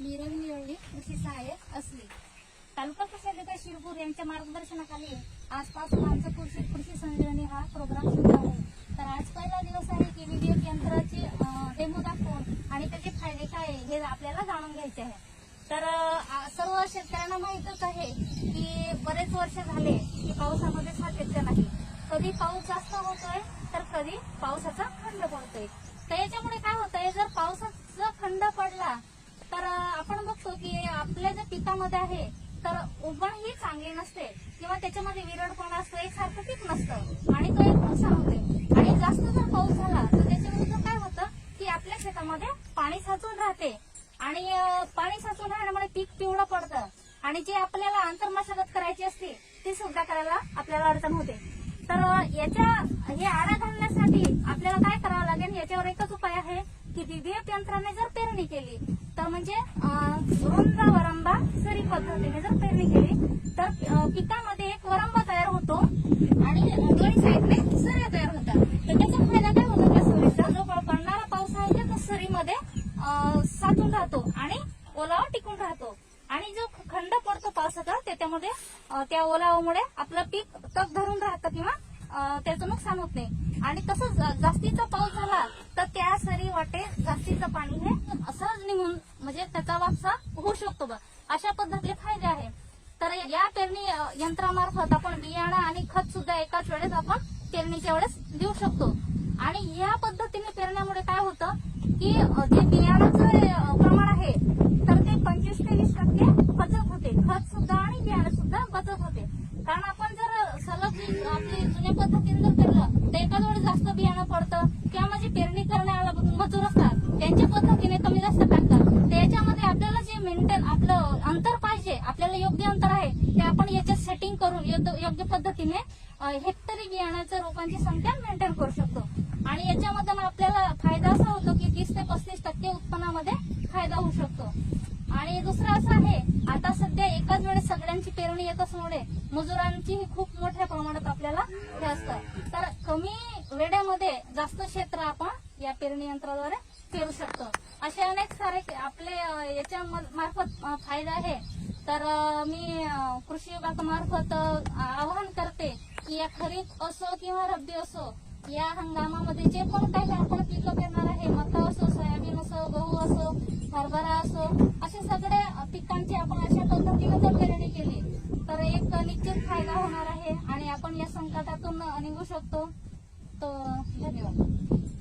मी कृषी सहाय्यक असली. तालुका कृषी अधिकारी शिरपूर यांच्या मार्गदर्शनाखाली आजपासून आमचा कृषी कृषी संजीवनी हा प्रोग्राम सुरू आहे. तर आज पहिला दिवस आहे की विविध यंत्राची डेमो दाखवून आणि त्याचे फायदे काय आहे हे आपल्याला जाणून घ्यायचे आहे. तर सर्व शेतकऱ्यांना माहीतच आहे की बरेच वर्ष झाले की पावसामध्ये सातत्य नाही. कधी पाऊस जास्त होतोय तर कधी पावसाचा खंड पडतोय. तर याच्यामुळे काय होतंय जर पावसाचा खंड पडला तर आपण बघतो की आपल्या ज्या पिकामध्ये आहे तर उबण ही चांगली नसते. किंवा त्याच्यामध्ये विरडपणा असतो एकसारखं पीक नसतं. आणि तो एक नुकसान होते आणि जास्त जर पाऊस झाला तर त्याच्याविरुद्ध काय होतं की आपल्या शेतामध्ये पाणी साचून राहते. आणि पाणी साचून राहण्यामुळे पीक पिवळं पडतं. आणि जे आपल्याला आंतरमशागत करायची असते ती सुद्धा करायला आपल्याला अडचण होते. तर याच्या हे आळा घालण्यासाठी आपल्याला काय करावं लागेल? याच्यावर एकच उपाय आहे की DDF यंत्राने जर पेरणी केली तर म्हणजे अ, वरंबा सरी पद्धतीने जर पेरणी केली तर पिकामध्ये एक वरंबा तयार होतो आणि दोन्ही साईडने सऱ्या तयार होतात. तर त्याचा फायदा काय होतो त्या सरीचा? जो पडणारा पाऊस आहे तर सरीमध्ये साचून राहतो आणि ओलावा टिकून राहतो. आणि जो खंड पडतो पावसाचा त्याच्यामध्ये त्या ओलावामुळे आपलं पीक तग धरून राहतं किंवा त्याचं नुकसान होत नाही. आणि तसंच जास्तीचा पाऊस झाला त्या सरी वाटे जास्तीचं पाणी हे असंच निघून म्हणजे त्याचा वापसा होऊ शकतो बा अशा पद्धतीचे फायदे आहे तर या पेरणी यंत्रामार्फत आपण बियाणं आणि खत सुद्धा एकाच वेळेस आपण पेरणीच्या वेळेस देऊ शकतो. आणि या पद्धतीने पेरण्यामुळे काय होतं की जे बियाणाचं प्रमाण आहे तर ते पंचवीस ते वीस टक्के बचत होते. खत सुद्धा आणि बियाणं सुद्धा बचत होते. कारण आपण जर सलग आपली जुन्या पद्धतीने जर पेरलं तर एकाच वेळेस जास्त बियाणं पडतं किंवा म्हणजे पेरणी करण्याला मजूर असतात त्यांच्या पद्धतीने कमी जास्त टाकतात तर याच्यामध्ये आपल्याला जे मेंटेन आपलं अंतर पाहिजे आपल्याला योग्य अंतर आहे ते आपण याच्यात सेटिंग करून योग्य योग्य पद्धतीने हेक्टरी बियाण्याच्या रोपांची संख्या मेंटेन करू शकतो. आणि याच्यामध्ये आपल्याला फायदा असा होतो की तीस ते पस्तीस टक्के उत्पन्नामध्ये फायदा होऊ शकतो. आणि दुसरं असं आहे आता सध्या एकाच वेळेस सगळ्यांची पेरणी येत असल्यामुळे मजुरांची खूप मोठ्या प्रमाणात आपल्याला हे असतं. तर कमी वेळेमध्ये जास्त क्षेत्र आपण या पेरणी यंत्राद्वारे पेरू शकतो. असे अनेक सारे आपले याच्या मार्फत फायदा आहे. तर मी कृषी विभागामार्फत आवाहन करते की या खरीप असो किंवा रब्बी असो या हंगामामध्ये जे पण काही आपण पिकं पेरणार आहे मका असो सोयाबीन असो गहू असो हरभरा असो असे सगळे पिकांची आपण अशा पद्धतीने जर पेरणी केली तर एक निश्चित फायदा होणार आहे आणि आपण या संकटातून निघू शकतो. तर धन्यवाद.